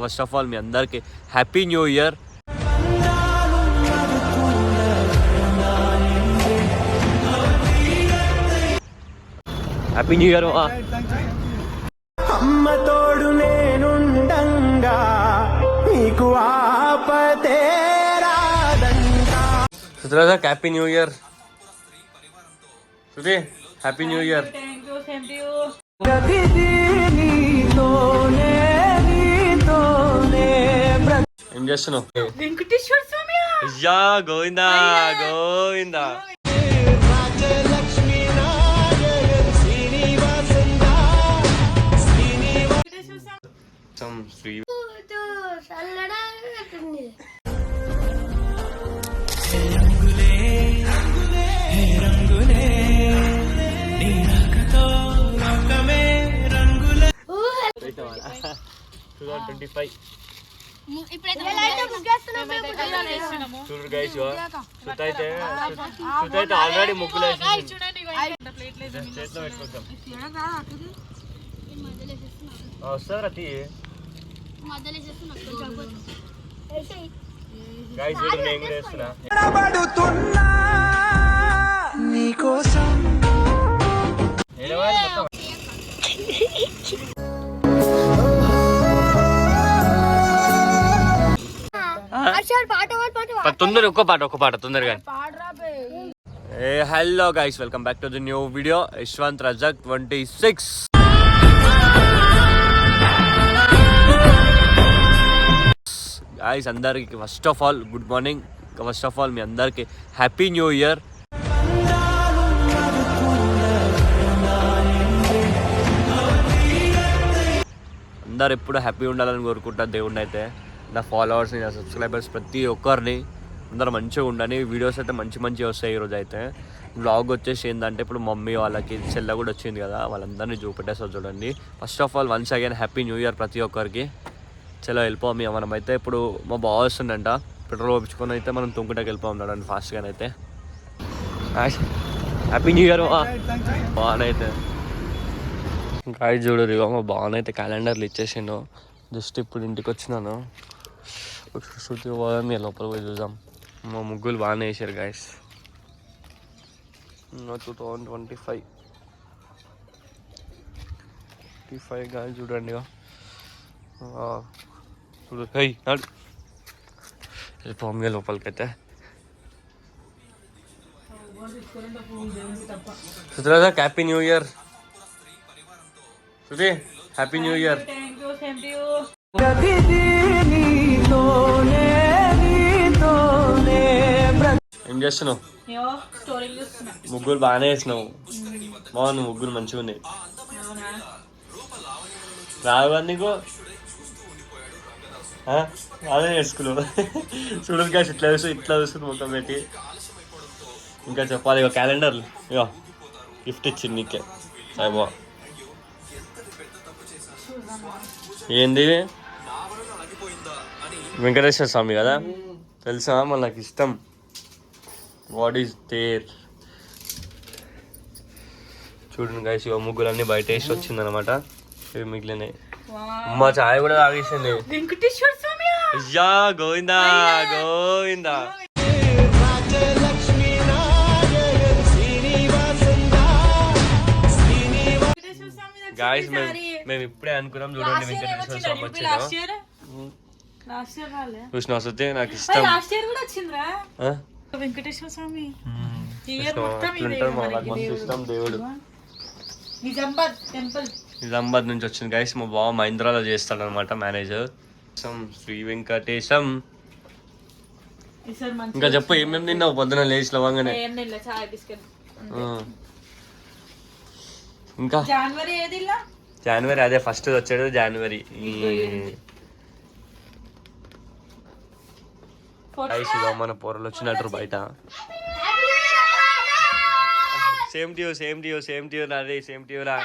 First of all మీ అందరికి happy new year happy new year అమ్మ తోడు నేనుండంగా నీకు ఆపతే రాదంటా సుత్రాజా happy new year Shruti happy new year చేస్తున్నావు? వెంకటేశ్వర స్వామి అయ్యా గోవిందా గోవిందా. శ్రీ లోకమే రంగుల ట్వంటీ ఫైవ్. చూడు గైస్ శృతి అయితే శృతి అయితే ఆల్రెడీ ముగ్గులు చేతిలో పెట్టుకుందాం. ఆ, వస్తుంది రతి గైస్ చూడు నేను కూడా వేస్తున్నా నీకోసం. తొందర ఒక్క పాట ఒక్క పాట తొందరగా. ఏ hello guys welcome back to the new video Yashwant Rajak twenty six guys అందరికి first of all good morning first of all మీ అందరికి హ్యాపీ న్యూ ఇయర్ అందరు ఎప్పుడు హ్యాపీ ఉండాలని కోరుకుంటా దేవుడిని అయితే. నా ఫాలోవర్స్ని నా సబ్స్క్రైబర్స్ ప్రతి ఒక్కరిని అందరూ మంచిగా ఉండని వీడియోస్ అయితే మంచి మంచి వస్తాయి ఈరోజు అయితే. బ్లాగ్ వచ్చేసి ఏంటంటే ఇప్పుడు మమ్మీ వాళ్ళకి చెల్ల కూడా వచ్చింది కదా వాళ్ళందరినీ చూపెట్టేస్తారు చూడండి. First of all once again happy new year ప్రతి ఒక్కరికి. చలో వెళ్ళిపోమి మనం అయితే ఇప్పుడు మా బావ వస్తుందంట పెట్రోల్ ఒప్పించుకొని అయితే మనం తుంకుటకి వెళ్ళిపోం చూడండి ఫాస్ట్గానే అయితే. హ్యాపీ న్యూ ఇయర్ బాగానైతే ఇంకా చూడు ఇగో మా బాగానైతే క్యాలెండర్లు ఇచ్చేసిండు. జస్ట్ ఇప్పుడు ఇంటికి వచ్చినాను. ఒకసారి శృతి పోదాం ఇక లోపల పోయి చూద్దాం మా ముగ్గులు బాగానే వేసారు guys two thousand twenty five twenty five గాయ చూడండి ఇగో. ఆ, చూడు హై నాడు వెళ్ళిపోమ్గా లోపలికైతే సుత్రాజా happy new year Shruti happy new year ఏం చేస్తున్నావు? ముగ్గురు బాగానే వేసినావు. బాగుంది ముగ్గురు మంచిగా ఉన్నాయి. కదా నీకు? ఆ? అదే వేసుకున్నావు. చూడదు కాసి ఇట్లా వేసు ఇట్లా వేసుకుని మొత్తం పెట్టి. ఇంకా చెప్పాలి ఇక క్యాలెండర్ ఇక గిఫ్ట్ ఇచ్చింది నీకే. సాయిబా ఏంది? వెంకటేశ్వర స్వామి కదా? తెలుసా? మన నాకు ఇష్టం. వాట్ ఈస్ దేర్ చూడండి గాయస్ ఇక ముగ్గులన్నీ బయట వేసి వచ్చిందనమాట ఇవి మిగిలినాయి అమ్మ చాయ్ కూడా తాగేసింది. వెంకటేశ్వర స్వామి అయ్యా గోవిందా గోవిందా. గాయస్ మేము మేము ఇప్పుడే అనుకున్నాం చూడండి వెంకటేశ్వర స్వామి వచ్చిందో ఇయర్ లాస్ట్ ఇయర్ రాలే చూసిన వస్తే నాకు ఇష్టం. లాస్ట్ ఇయర్ కూడా వచ్చిందిరా. ఆ? వెంకటేశ్వర స్వామి. దేవుడు. ఇష్టం దేవుడు. నిజామాబాద్ టెంపుల్. నిజామాబాద్ నుంచి వచ్చింది గైస్ మా బావ మహీంద్రాలో చేస్తాడు అనమాట మేనేజర్ శ్రీ వెంకటేశం. ఇంకా చెప్పు ఏమేమి తిన్నావు? పొద్దున లేచి లవంగానే. ఇంకా? జనవరి ఏది ఇలా? జనవరి అదే ఫస్ట్ వచ్చాడు జనవరి. గైస్ ఇక మన పొరలు వచ్చినట్టు బయట. Same to same to same to నాది సేమ్ టు రా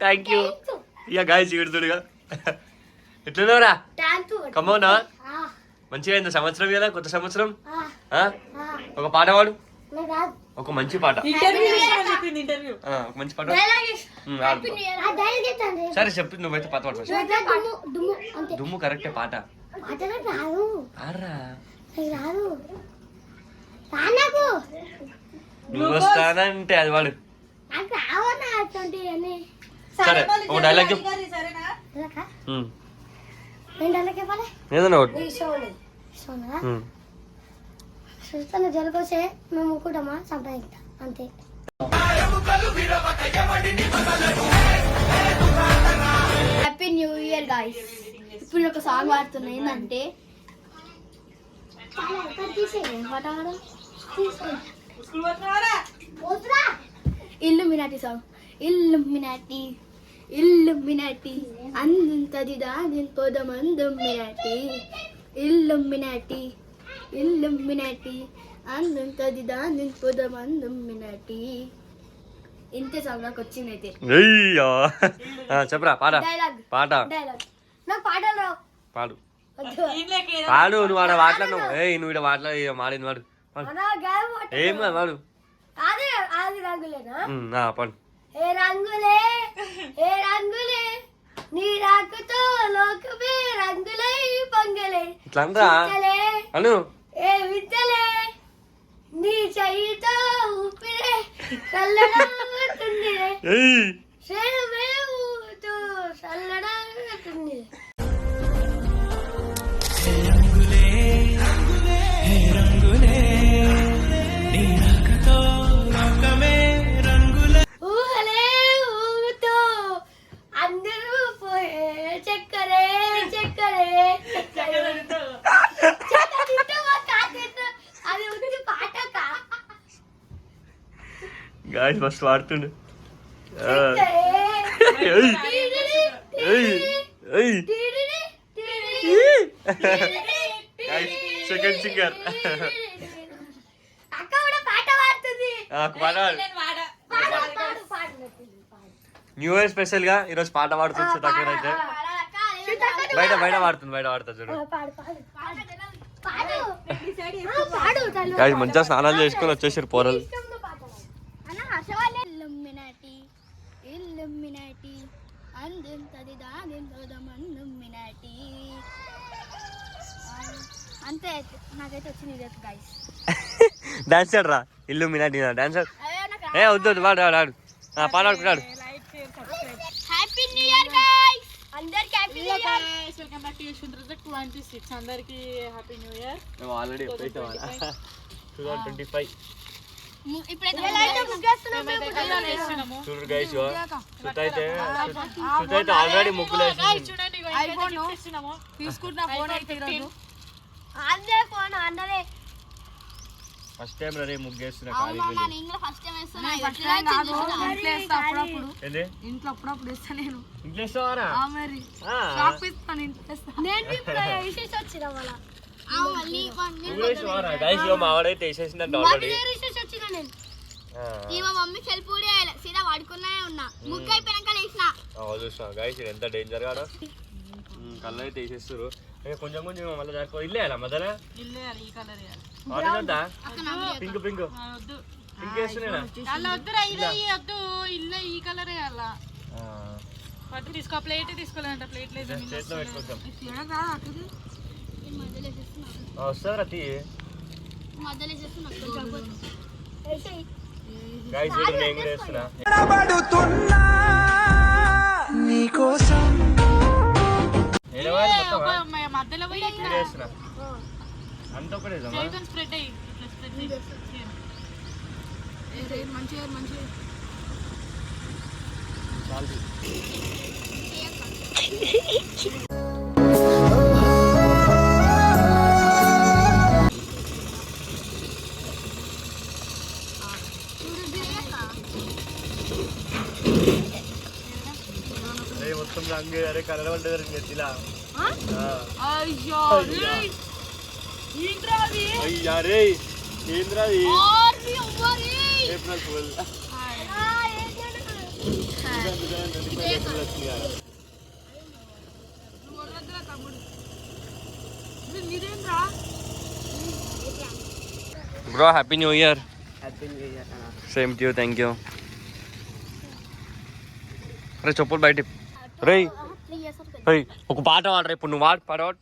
థ్యాంక్ యూ ఇక గాయస్ ఇడుతుడుగా ఎట్లున్నావురా? కమోనా మంచిగా అయింది సంవత్సరం కదా కొత్త సంవత్సరం? ఆ, ఆ? ఆ, ఒక పాట పాడు. రాదు. ఒక మంచి పాట. ఇంటర్వ్యూ ఒక మంచి పాట. సరే చెప్పు నువ్వైతే పాట first. ఇట్లా దుమ్ము కరెక్టే పాట. పాట నువ్వు వస్తానంటే అది వాడు. సరే ఒక డైలాగ్ ఏదన్నా ఒకటి. చూస్తాను జలుకొస్తే మేము ముక్కుటమా సంపాదించుతాం అంతే. హ్యాపీ న్యూ ఇయర్ గాయస్ ఇప్పుడు ఒక సాంగ్ పాడుతున్నా. ఏంటంటే? ఇల్లు మినాటి సాంగ్ ఇల్లు మినాటి ఇల్లు మినాటి అందంతది దాని పొదమందం మినాటి ఇల్లు మినాటి ఇల్లు మినాటి అందంతది దాని పొదమందం మినాటి ఇంతే సాంగ్ నాకు వచ్చింది అయితే. చెప్పరా పాట. పాట. నాకు పాటలు రావు. పాడు. పాడు నువ్వు ఆడ మాట్లాడినావు ఏయ్ నువ్వు ఇక్కడ మాట్లాడి మాడింది వాడు. ఏం కాదు వాడు? అదే అది రంగులేనా? పాడు. ఏ రంగులే? ఏ రంగులే? నీ రాకతో లోకమే రంగులై పొంగలే. ఇట్లా అను. ఏ వింతలే నీ చెయ్యితో ఊపిరే చల్లడవుతుంది వాడ పాడు. పాడు. పాడు పాడు న్యూ ఇయర్ స్పెషల్గా ఈరోజు పాట పాడుతుంది సుధాకర్ అయితే. బయట బయట పాడుతుంది బయట పాడుతుంది చూడు. గాయస్ మంచిగా స్నానాలు చేసుకొని వచ్చేసారు పోరలు. అందింతది దాని మినాటి అంతే నాకైతే వచ్చింది ఇదే గైస్ డాన్స్ ఆడరా ఇల్లు మినాటి డాన్స్ ఏ వద్దు వద్దు వాడు వాడు వాడు పాట ఆడుకున్నాడు హ్యాపీ న్యూ ఇయర్ గైస్ అందరికి happy new year welcome back to Yashwant project 26 అందరికి హ్యాపీ న్యూ ఇయర్ మేము ఆల్రెడీ చెప్పేసాం 2025 చూడు గైస్ సుత అయితే సుత అయితే ఆల్రెడీ ముగ్గులు వేసింది చూడండి ఐఫోన్ ఇస్తున్నాము తీసుకుంటున్న ఫోన్ అయితే ఈరోజు. అందే ఫోన్ అందరే ఫస్ట్ టైం రే ముగ్గు వేస్తున్నా ఖాళీ నేను కూడా ఫస్ట్ టైం వేస్తున్నా. ఫస్ట్ టైం కాదు ఇంట్లో అప్పుడప్పుడు. ఏంది? ఇంట్లో నేను. ఆ మరి. షాప్ ఇస్తాను ఇంట్లో వేస్తా. నేను ఇప్పుడు వేసేసి వచ్చిన వాళ్ళ మా ఆవిడైతే వేసేసిందంట ఆల్రెడీ ఈ మా మమ్మీకి హెల్ప్ కూడా సీదా వాడుకునే ఉన్నా. ముగ్గు అయిపోయాక లేచిన. చూసిన ఇది ఎంత డేంజర్ గాడు కళ్ళు అయితే వేసేస్తారు ఏ, కొంచెం కొంచెం మళ్ళీ ఇల్లే అలా మధ్యన ఇల్లు వేయాలి ఈ కలర్ వేయాలి ఆడినంతా పింక్ పింక్. పింక్ అలా ఈ వద్దు. ఇల్లు ఈ కలర్ వేయాలా పట్టు తీసుకో ప్లేట్ తీసుకోలేదంట ప్లేట్ లేదు చేతిలో పెట్టుకుంటాం. మధ్యలో వేసేస్తున్నా. అంత ఒకటే స్ప్రెడ్ అయ్యి మంచిగా మంచిగా. మొత్తం రంగు అరే కలర్ పడ్డది రంగు ఇలా అయ్యో అయ్యా. రే ఏంద్రా ఇది? ఓర్ని ఓరి April fool. Bro happy new year happy new year same to you thank you అరే చెప్పులు బయట వరకు రేయ్ ఒక పాట పాడరా ఇప్పుడు నువ్వు వాడు పాడవాడు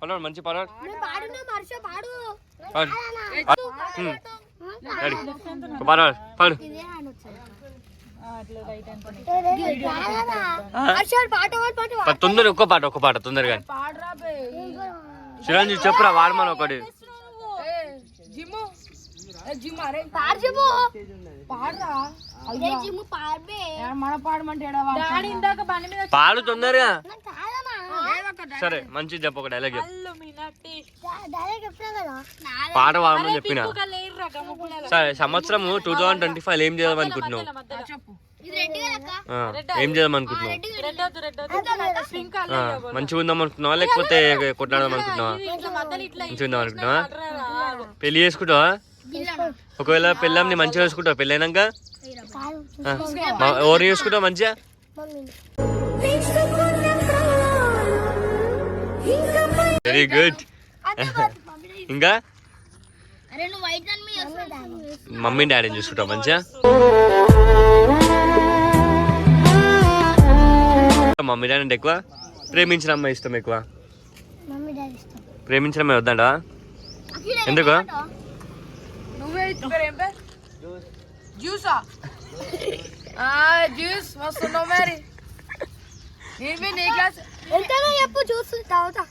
పాడవాడు మంచి పాడవాడు పాడు, తొందర ఒక్క పాట ఒక్క పాట తొందరగా. చిరంజీవి చెప్పురా వాడమని ఒకటి పాడు తొందరగా. సరే మంచి చెప్పు ఒక డైలాగ్ పాట పాడమని చెప్పిన? సరే సంవత్సరం టూ థౌసండ్ ట్వంటీ ఫైవ్ ఏం చేద్దాం అనుకుంటున్నావు? ఏం చేద్దాం అనుకుంటున్నావు? మంచిగా ఉందాం అనుకుంటున్నావా లేకపోతే కొట్లాడదాం అనుకుంటున్నావా? ఇట్లా మధ్యలో ఇట్లా మంచిగా ఉందాం అనుకుంటున్నావా. పెళ్ళి చేసుకుంటావా? ఒకవేళ పెళ్ళాంని మంచిగా చూసుకుంటావు? పెళ్ళైనాక? ఎవరిని చూసుకుంటావు మంచిగా? వెరీ గుడ్ ఇంకా. మమ్మీ డాడీని చూసుకుంటావు మంచిగా? మమ్మీ డాడీ అంటే ఎక్కువ? ప్రేమించిన అమ్మాయి ఇష్టం ఎక్కువ? ప్రేమించిన అమ్మాయి వద్దంట ఎందుకు? నువ్వే పేరు పేరు? జ్యూసా? జ్యూస్ వస్తున్నావు మరి. నేను నీ క్లాస్ ఎంతలో చెప్పు చూసి తాగుతా.